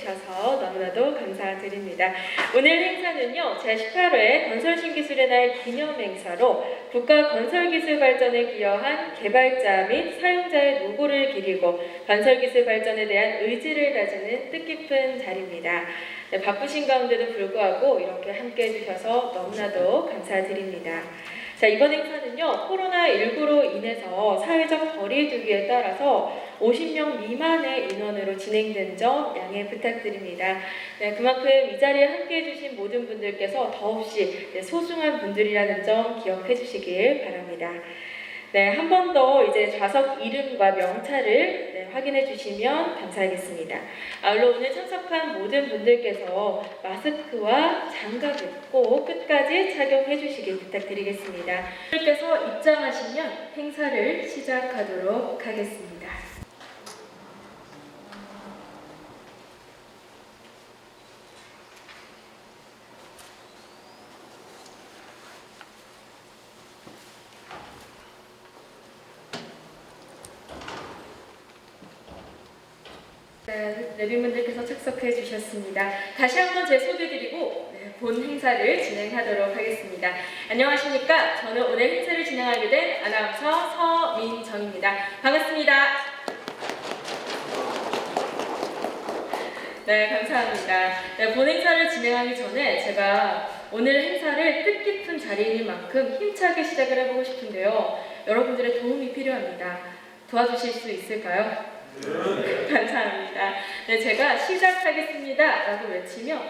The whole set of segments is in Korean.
주셔서 너무나도 감사드립니다. 오늘 행사는요, 제18회 건설신기술의 날 기념 행사로 국가 건설기술 발전에 기여한 개발자 및 사용자의 노고를 기리고 건설기술 발전에 대한 의지를 다지는 뜻깊은 자리입니다. 네, 바쁘신 가운데도 불구하고 이렇게 함께 해주셔서 너무나도 감사드립니다. 자, 이번 행사는요, 코로나19로 인해서 사회적 거리두기에 따라서 50명 미만의 인원으로 진행된 점 양해 부탁드립니다. 네, 그만큼 이 자리에 함께 해주신 모든 분들께서 더없이 네, 소중한 분들이라는 점 기억해 주시길 바랍니다. 네, 한 번 더 이제 좌석 이름과 명찰을 네, 확인해 주시면 감사하겠습니다. 아울러 오늘 참석한 모든 분들께서 마스크와 장갑을 꼭 끝까지 착용해 주시길 부탁드리겠습니다. 분들께서 입장하시면 행사를 시작하도록 하겠습니다. 네, 내빈분들께서 착석해 주셨습니다. 다시 한번 제 소개드리고 네, 본 행사를 진행하도록 하겠습니다. 안녕하십니까? 저는 오늘 행사를 진행하게 된 아나운서 서민정입니다. 반갑습니다. 네, 감사합니다. 네, 본 행사를 진행하기 전에 제가 오늘 행사를 뜻깊은 자리이만큼 힘차게 시작을 해보고 싶은데요. 여러분들의 도움이 필요합니다. 도와주실 수 있을까요? 감사합니다. 네, 제가 시작하겠습니다. 라고 외치며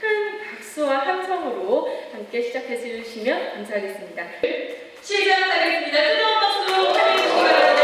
큰 박수와 함성으로 함께 시작해 주시면 감사하겠습니다. 시작하겠습니다. 뜨거운 박수 함께 해주시기 바랍니다.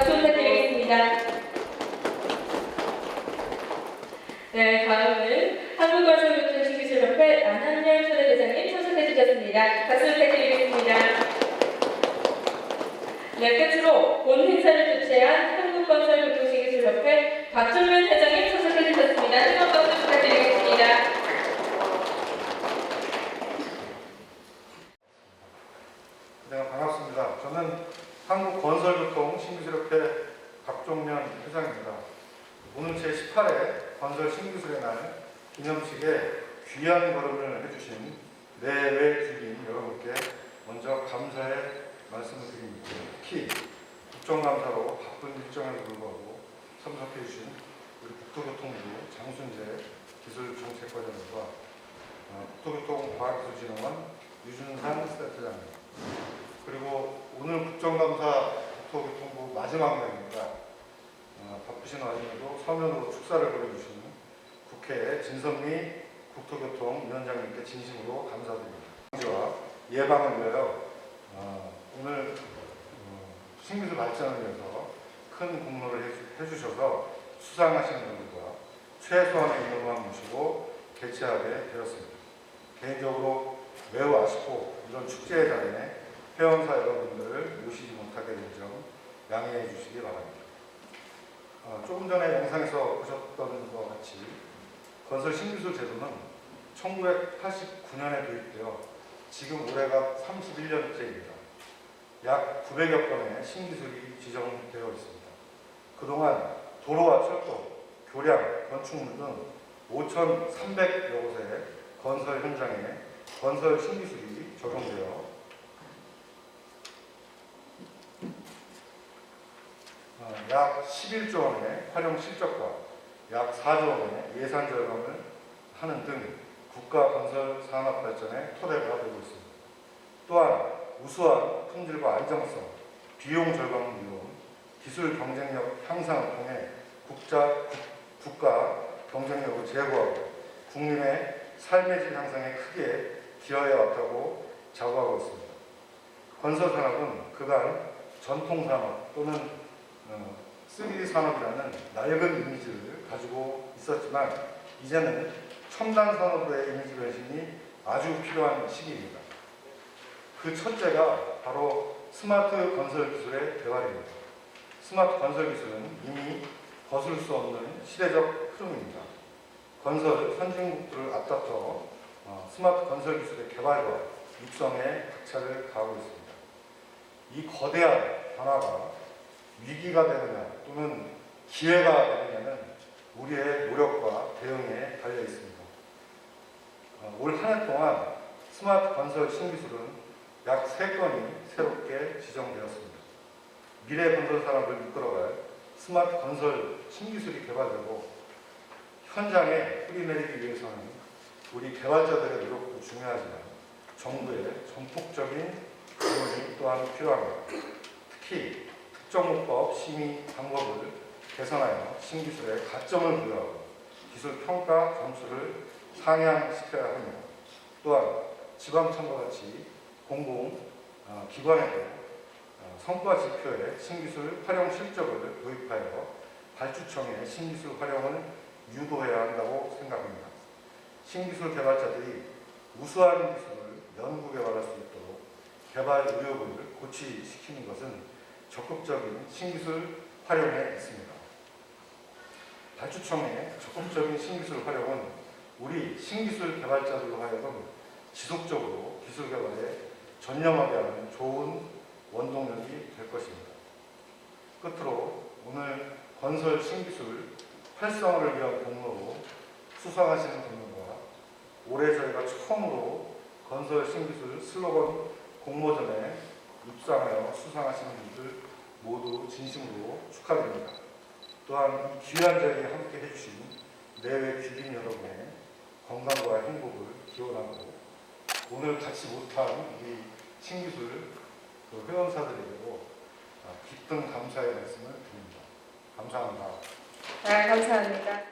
박수 부탁드리겠습니다. 네, 다음은 한국건설교통신기술협회 안한열 초대대장님 참석해 주셨습니다. 박수 부탁드리겠습니다. 네, 끝으로 본 행사를 주최한 한국건설교통시기술협회 박준면 회장님 참석해. 주셨습니다. 뜨거운 박수 부탁드리겠습니다. 네, 반갑습니다. 저는 한국건설교통 신기술협회 박종면 회장입니다. 오늘 제18회 건설 신기술의 날 기념식에 귀한 걸음을 해주신 내외 주민 여러분께 먼저 감사의 말씀을 드립니다. 특히 국정감사로 바쁜 일정에도 불구하고 참석해 주신 우리 국토교통부 장순재 기술정책과장님과 어, 국토교통과학기술진흥원 유준산 센터장님 그리고 오늘 국정감사 국토교통부 마지막 날입니다. 어, 바쁘신 와중에도 서면으로 축사를 보내주신 국회 진선미 국토교통위원장님께 진심으로 감사드립니다. 방지와 예방을 위하여 어, 오늘 어, 신기술 발전을 위해서 큰 공로를 해주- 해주셔서 수상하시는 분들과 최소한의 인원만 모시고 개최하게 되었습니다. 개인적으로 매우 아쉽고 이런 축제의 자리에 회원사 여러분들을 모시지 못하게 된 점 양해해 주시기 바랍니다. 어, 조금 전에 영상에서 보셨던 것과 같이 건설 신기술 제도는 1989년에 도입되어 지금 올해가 31년째입니다. 약 900여 건의 신기술이 지정되어 있습니다. 그동안 도로와 철도, 교량, 건축물 등 5,300여 곳의 건설 현장에 건설 신기술이 적용되어 어, 약 11조 원의 활용 실적과 약 4조 원의 예산 절감을 하는 등 국가 건설 산업 발전의 토대가 되고 있습니다. 또한 우수한 품질과 안정성, 비용 절감을 기술 경쟁력 향상을 통해 국자, 국- 국가 경쟁력을 제고하고 국민의 삶의 질 향상에 크게 기여해 왔다고 자부하고 있습니다. 건설 산업은 그간 전통 산업 또는 어, 3D 산업이라는 낡은 이미지를 가지고 있었지만 이제는 첨단 산업의 이미지 변신이 아주 필요한 시기입니다. 그 첫째가 바로 스마트 건설 기술의 개발입니다. 스마트 건설 기술은 이미 거슬 수 없는 시대적 흐름입니다. 건설 선진국들을 앞다퉈 어, 스마트 건설 기술의 개발과 육성에 박차를 가하고 있습니다. 이 거대한 변화가 위기가 되느냐 또는 기회가 되느냐는 우리의 노력과 대응에 달려 있습니다. 어, 올한 해 동안 스마트 건설 신기술은 약 3건이 새롭게 지정되었습니다. 미래 건설 산업을 이끌어갈 스마트 건설 신기술이 개발되고 현장에 뿌리내리기 위해서는 우리 개발자들의 노력도 중요하지만 정부의 전폭적인 지원이 또한 필요합니다. 특히 특정목법 심의 방법을 개선하여 신기술에 가점을 부여하고 기술 평가 점수를 상향시켜야 합니다. 또한 지방청과 같이 공공 어, 기관에도 어, 성과 지표에 신기술 활용 실적을 도입하여 발주청의 신기술 활용을 유도해야 한다고 생각합니다. 신기술 개발자들이 우수한 기술을 연구 개발할 수 있도록 개발 의욕을 고취시키는 것은 적극적인 신기술 활용에 있습니다. 발주청의 적극적인 신기술 활용은 우리 신기술 개발자들로 하여금 지속적으로 기술 개발에 전념하게 하는 좋은 원동력이 될 것입니다. 끝으로 오늘 건설 신기술 활성화를 위한 공로로 수상하시는 분들과 올해 저희가 처음으로 건설 신기술 슬로건 공모전에 입상하여 수상하시는 분들 모두 진심으로 축하드립니다. 또한 이 귀한 자리에 함께 해주신 내외 귀빈 여러분의 건강과 행복을 기원하고 오늘 같이 못한 우리 신기술 그 회원사들에게도 아, 깊은 감사의 말씀을 드립니다. 감사합니다. 아, 감사합니다.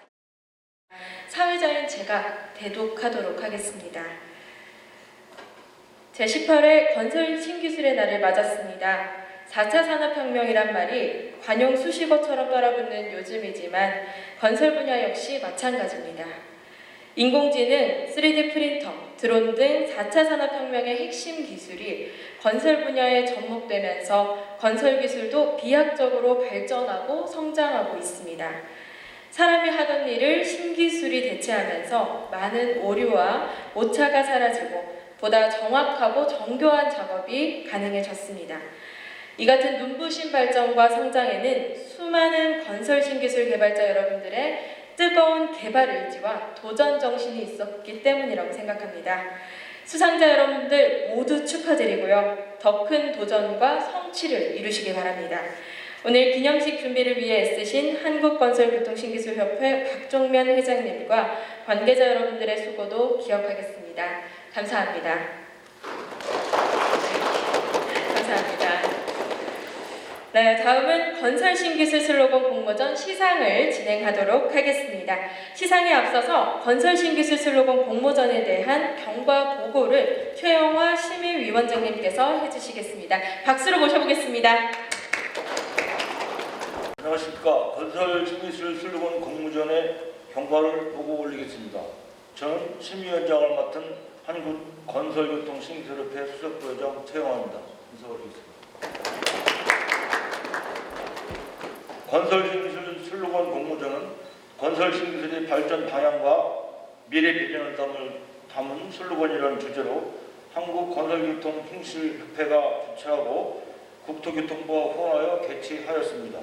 사회자인 제가 대독하도록 하겠습니다. 제18회 건설 신기술의 날을 맞았습니다. 4차 산업혁명이란 말이 관용 수식어처럼 따라붙는 요즘이지만 건설 분야 역시 마찬가지입니다. 인공지능, 3D 프린터, 드론 등 4차 산업혁명의 핵심 기술이 건설 분야에 접목되면서 건설 기술도 비약적으로 발전하고 성장하고 있습니다. 사람이 하던 일을 신기술이 대체하면서 많은 오류와 오차가 사라지고 보다 정확하고 정교한 작업이 가능해졌습니다. 이 같은 눈부신 발전과 성장에는 수많은 건설 신기술 개발자 여러분들의 뜨거운 개발 의지와 도전 정신이 있었기 때문이라고 생각합니다. 수상자 여러분들 모두 축하드리고요. 더 큰 도전과 성취를 이루시기 바랍니다. 오늘 기념식 준비를 위해 애쓰신 한국건설교통신기술협회 박종면 회장님과 관계자 여러분들의 수고도 기억하겠습니다. 감사합니다. 감사합니다. 네, 다음은 건설신기술 슬로건 공모전 시상을 진행하도록 하겠습니다. 시상에 앞서서 건설신기술 슬로건 공모전에 대한 경과 보고를 최영화 심의위원장님께서 해주시겠습니다. 박수로 모셔보겠습니다. 안녕하십니까. 건설 심의술 슬로건 공모전의 경과를 보고 올리겠습니다. 저는 심의위원장을 맡은 한국 건설교통신기술협회 수석부회장 최영환입니다. 인사 올리겠습니다. 건설신기술 슬로건 공모전은 건설신기술의 발전 방향과 미래 비전을 담을, 담은 슬로건이라는 주제로 한국건설교통신기술협회가 주최하고 국토교통부와 호응하여 개최하였습니다.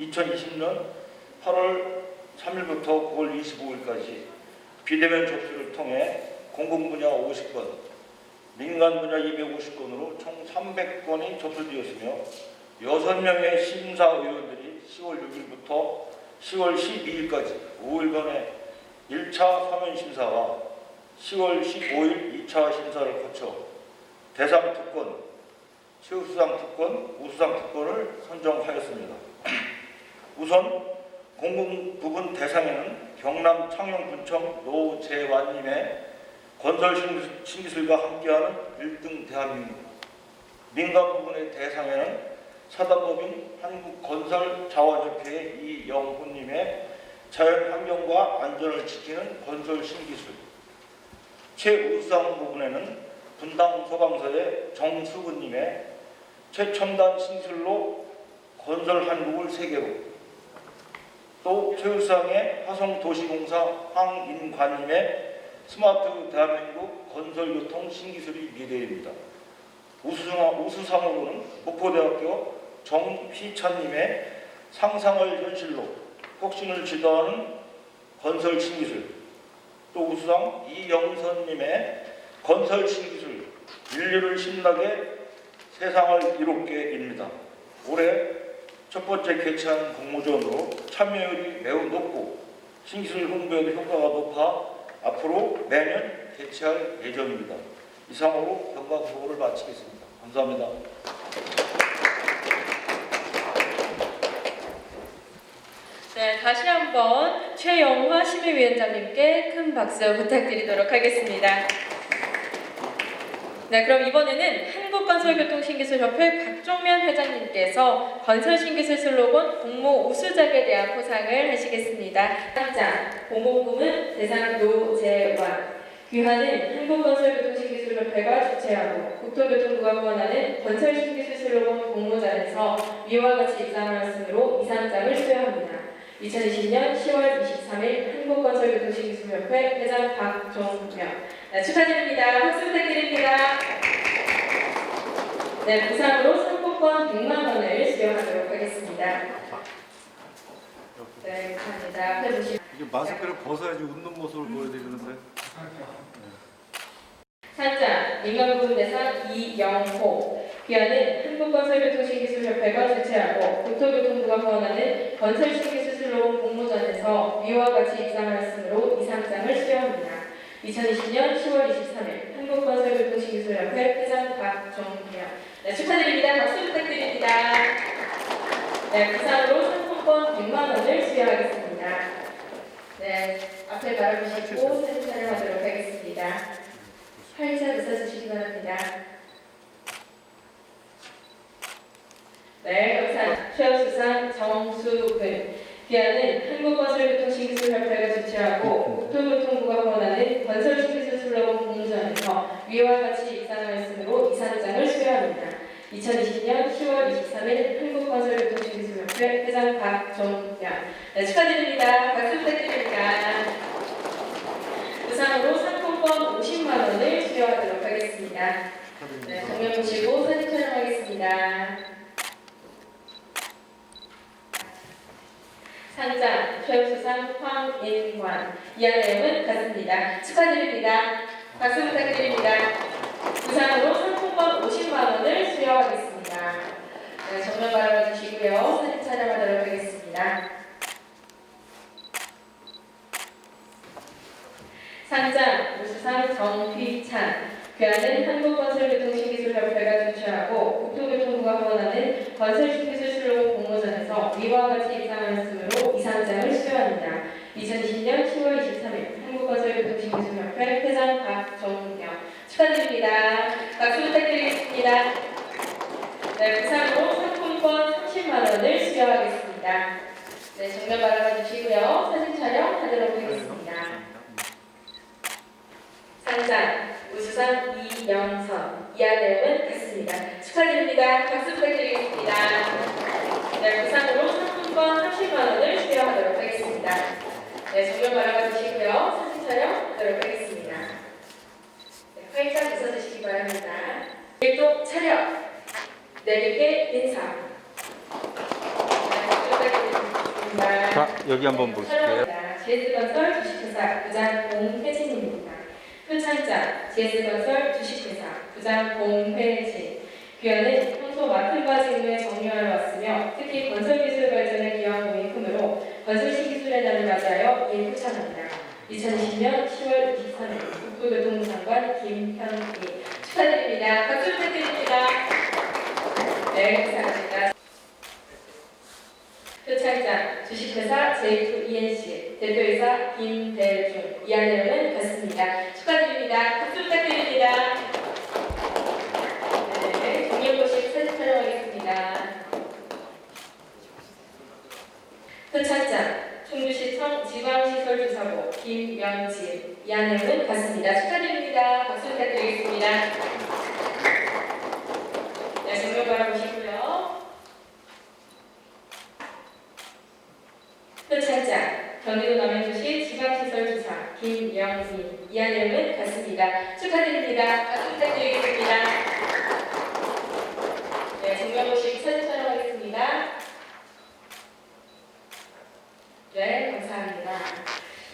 2020년 8월 3일부터 9월 25일까지 비대면 접수를 통해 공공 분야 50건, 민간 분야 250건으로 총 300건이 접수되었으며 6명의 심사위원들이 10월 6일부터 10월 12일까지 5일간의 1차 서면 심사와 10월 15일 2차 심사를 거쳐 대상 특권, 최우수상 특권, 우수상 특권을 선정하였습니다. 우선 공공 부분 대상에는 경남 창녕군청 노재환님의 건설 신기- 신기술과 함께하는 1등 대한민국 민간 부분의 대상에는 사단법인 한국건설자원협회의 이영훈님의 자연환경과 안전을 지키는 건설 신기술 최우수상 부분에는 분당 소방서의 정수근님의 최첨단 신술로 건설 한국을 세계로 또 최우수상의 화성도시공사 황인관님의 스마트 대한민국 건설교통 신기술이 미래입니다. 우수상, 우수상으로는 목포대학교 정휘찬님의 상상을 현실로 혁신을 지도하는 건설 신기술 또 우수상 이영선님의 건설 신기술 인류를 신나게 세상을 이롭게입니다. 올해 첫 번째 개최한 공모전으로 참여율이 매우 높고 신기술 홍보에도 효과가 높아 앞으로 매년 개최할 예정입니다. 이상으로 경과 보고를 마치겠습니다. 감사합니다. 네, 다시 한번 최영화 심의위원장님께 큰 박수 부탁드리도록 하겠습니다. 네, 그럼 이번에는 한국건설교통신기술협회 박종면 회장님께서 건설신기술 슬로건 공모 우수작에 대한 포상을 하시겠습니다. 상장, 공모금은 대상 노재환, 귀하는 한국건설교통신기술협회가 주최하고 국토교통부가 후원하는 건설신기술 슬로건 공모전에서 위와 같이 입상하였으므로 이상장을 수여합니다. 2020년 10월 23일 한국건설교통신기술협회 회장 박종명 네, 축하드립니다. 박수 부탁드립니다. 네, 부상으로 상품권 100만 원을 수여하도록 하겠습니다. 네, 감사합니다. 이게 마스크를 벗어야지 웃는 모습을 보여드리는데 상장 민간부분 대상 이영호 귀하는 한국건설교통신기술협회가 주최하고 국토교통부가 후원하는 건설신기술 슬로건 공모전에서 위와 같이 입상하였으므로 이 상장을 수여합니다. 2020년 10월 23일 한국건설교통신기술협회 회장 박종명 네, 축하드립니다. 박수 부탁드립니다. 네, 부상으로 상품권 100만 원을 수여하겠습니다. 네, 앞을 바라보시고 사진 촬영하도록 하겠습니다. 활짝 웃어주시기 바랍니다. 네, 감사합니다. 최우수상 정수근 그 비안은 한국건설교통 신기술 협회가 주최하고 국토교통부가 권하는 건설신기술 슬로건 공모전에서 위와 같이 입상 말씀으로 이사장을 수여합니다. 2020년 10월 23일 한국건설교통신기술협회 회장 박종양 네, 축하드립니다. 박수 부탁드립니다. 우상으로 상품권 50만 원을 수여하도록 하겠습니다. 네, 공연 보시고 사진 촬영하겠습니다. 상장 최우수상 황인관 이하 내용은 같습니다. 축하드립니다. 박수 부탁드립니다. 부상으로 상품권 50만 원을 수여하겠습니다. 네, 정면 바라봐 주시고요. 사진 촬영하도록 하겠습니다. 상장 우수상 정휘찬 교환은 한국건설교통신기술협회가 주최하고 국토교통부가 후원하는 건설신기술 공모전에서 위와 같이 입상하였으므로 이상장을 수여합니다. 2020년 10월 23일 한국건설교통신기술협회 회장 박정경 축하드립니다. 박수 부탁드리겠습니다. 네, 부상으로 상품권 30만 원을 수여하겠습니다. 네, 정면 바라봐 주시고요. 사진 촬영 하도록 하겠습니다. 상장 우수상 이영선 이하 내용은 같습니다. 축하드립니다. 박수 부탁드리겠습니다. 네, 부상으로 상품권 30만 원을 수여하도록 하겠습니다. 네, 정면 바라봐 주시고요. 사진 촬영하도록 하겠습니다. 네, 활짝 웃어주시기 바랍니다. 일동 차렷 내리게 인사. 네. 자, 여기 한번 보실게요. GS건설 주식회사 부장 공혜진입니다. 표창장 GS건설 주식회사 부장 공혜진 귀하는 바 직무에 정리하여 왔으며 특히 건설기술 발전에 기여한 몸이 크므로 건설신기술의 날을 맞이하여 이에 표창합니다. 2020년 10월 23일 국토교통부 장관 김현희 축하드립니다. 박수 부탁드립니다. 네, 감사합니다. 표창장 주식회사 J2ENC 대표이사 김대중 내용은 같습니다. 축하드립니다. 박수 부탁드립니다. 네, 동일고식 사진 촬영하겠습니다. 표창장 충주시청 지방시설조사부 김명진 이하 내용은 같습니다. 축하드립니다. 박수 부탁드리겠습니다. 네, 정면 바라보시고요. 표창장 경기도 남양주시 지방시설주사 김영진 이하 내용은 같습니다. 축하드립니다. 박수 부탁드리겠습니다. 네, 정면보식 사진 촬영하겠습니다. 네, 감사합니다.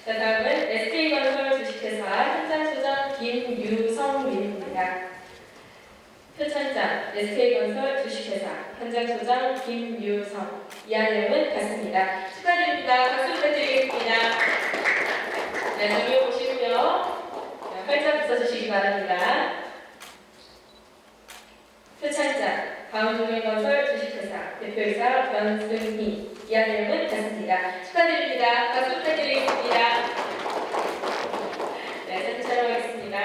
자, 다음은 SK건설 주식회사 현장 소장 김유성민입니다. 표창장 SK건설 주식회사 현장 소장 김유성 이하 내용은 같습니다. 축하드립니다. 박수 부탁드리겠습니다. 네, 정면 보시고요. 네, 활짝 웃어주시기 바랍니다. 표창장 광종일건설 주식회사 대표이사 변승희 이하 내용은 같습니다. 축하드립니다. 박수 부탁드리겠습니다. 네, 사진 촬영하겠습니다.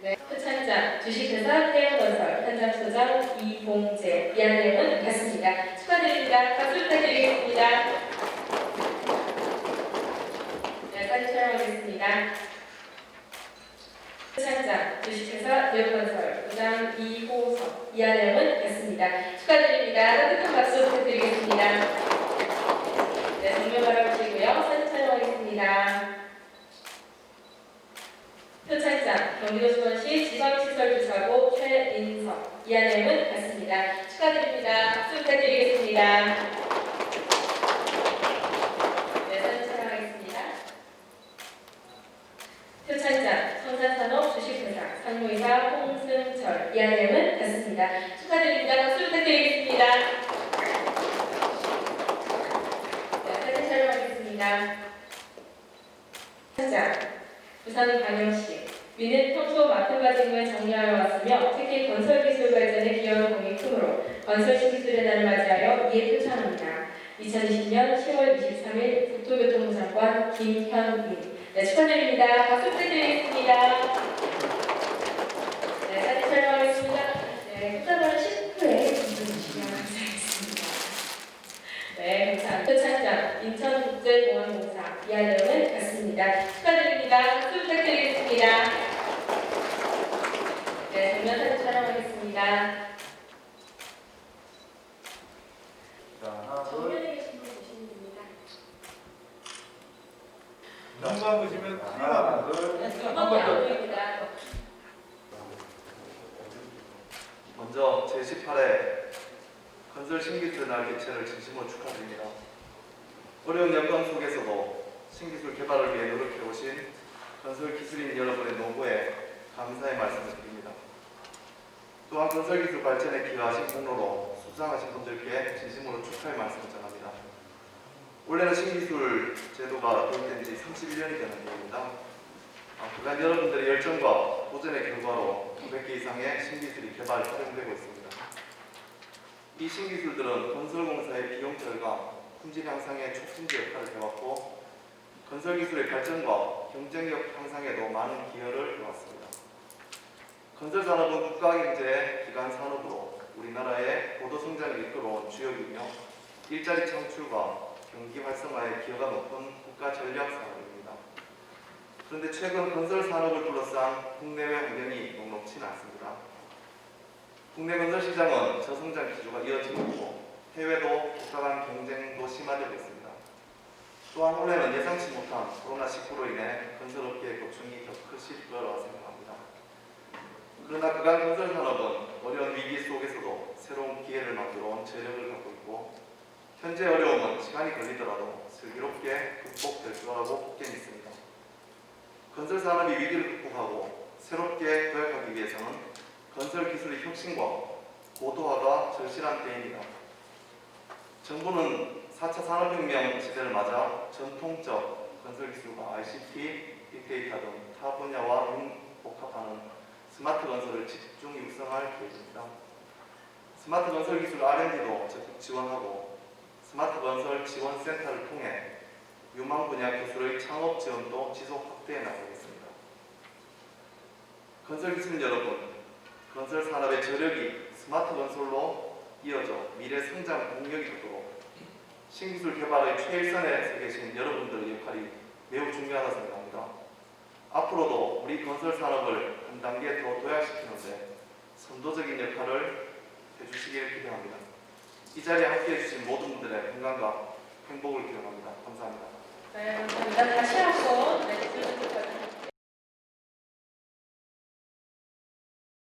네, 표창장 주식회사 태양건설 현장 소장 이봉재 이하 내용은 같습니다. 축하드립니다. 박수 부탁드리겠습니다. 네, 사진 촬영하겠습니다. 표창장 주식회사 대우건설 부장 이호석 이하 내용은 같습니다. 축하드립니다. 따뜻한 박수 부탁드리겠습니다. 네, 정면 바라보시고요. 사진 촬영하겠습니다. 표창장 경기도 수원시 지방시설주사고 최인석 이하 내용은 같습니다. 축하드립니다. 박수 부탁드리겠습니다. 네, 사진 촬영하겠습니다. 표창장 청산산업 상무이사 홍승철 이하 내용은 같습니다. 축하드립니다. 박수 부탁드리겠습니다. 네, 사진 촬영하겠습니다. 표창장 부산 광역시 위는 평소 맡은 바 직무에 정리하여 왔으며 특히 건설기술 발전에 기여한 공이 크므로 건설신기술의 날을 맞이하여 이에 표창합니다. 2020년 10월 23일 국토교통부 장관 김현민 네, 축하드립니다. 박수 부탁드리겠습니다. 네, 사진 촬영하겠습니다. 네, 끝자로 10분에 주시면 감사하겠습니다. 네, 감사합니다. 표창장 인천국제공항공사 이하 내용은 같습니다. 축하드립니다. 박수 부탁드리겠습니다. 네, 정면 사진 촬영하겠습니다. 자, 하나, 둘, 정면에 계신 분 보시면 됩니다. 눈만 보시면 티가 음악이 안 보입니다. 먼저 제18회 건설 신기술 날 개최를 진심으로 축하드립니다. 어려운 영광 속에서도 신기술 개발을 위해 노력해 오신 건설 기술인 여러분의 노고에 감사의 말씀을 드립니다. 또한 건설 기술 발전에 기여하신 공로로 수상하신 분들께 진심으로 축하의 말씀을 전합니다. 올해는 신기술 제도가 도입된 지 31년이 되는 해입니다. 아, 그간 여러분들의 열정과 도전의 결과로 900개 이상의 신기술이 개발, 활용되고 있습니다. 이 신기술들은 건설공사의 비용 절감, 품질 향상에 촉진제 역할을 해왔고 건설기술의 발전과 경쟁력 향상에도 많은 기여를 해왔습니다. 건설산업은 국가경제의 기간 산업으로 우리나라의 고도 성장을 이끌어온 주역이며 일자리 창출과 경기 활성화에 기여가 높은 국가 전략 산업입니다. 그런데 최근 건설 산업을 둘러싼 국내외 환경이 녹록치는 않습니다. 국내 건설 시장은 저성장 기조가 이어지고 있고 해외도 간 경쟁도 심화되고 있습니다. 또한 올해는 예상치 못한 코로나19로 인해 건설업계의 고충이 더 크실 거라고 생각합니다. 그러나 그간 건설 산업은 어려운 위기 속에서도 새로운 기회를 만들어 온 재력을 갖고 있고 현재 어려움은 시간이 걸리더라도 슬기롭게 극복될 거라고 굳게 믿습니다. 건설 산업이 위기를 극복하고 새롭게 도약하기 위해서는 건설 기술의 혁신과 고도화가 절실한 때입니다. 정부는 4차 산업혁명 시대를 맞아 전통적 건설 기술과 ICT, 빅데이터 등 타 분야와 융복합하는 스마트 건설을 집중 육성할 계획입니다. 스마트 건설 기술 R&D도 적극 지원하고 스마트 건설 지원센터를 통해 유망 분야 기술의 창업 지원도 지속 확대해 나가겠습니다. 건설 기술 여러분, 건설 산업의 저력이 스마트 건설로 이어져 미래 성장 동력이 되도록 신기술 개발의 최일선에 서 계신 여러분들의 역할이 매우 중요하다 생각합니다. 앞으로도 우리 건설 산업을 한 단계 더 도약시키는데 선도적인 역할을 해주시길 기대합니다. 이 자리에 함께해 주신 모든 분들의 건강과 행복을 기원합니다. 감사합니다. 네, 감사합니다. 다시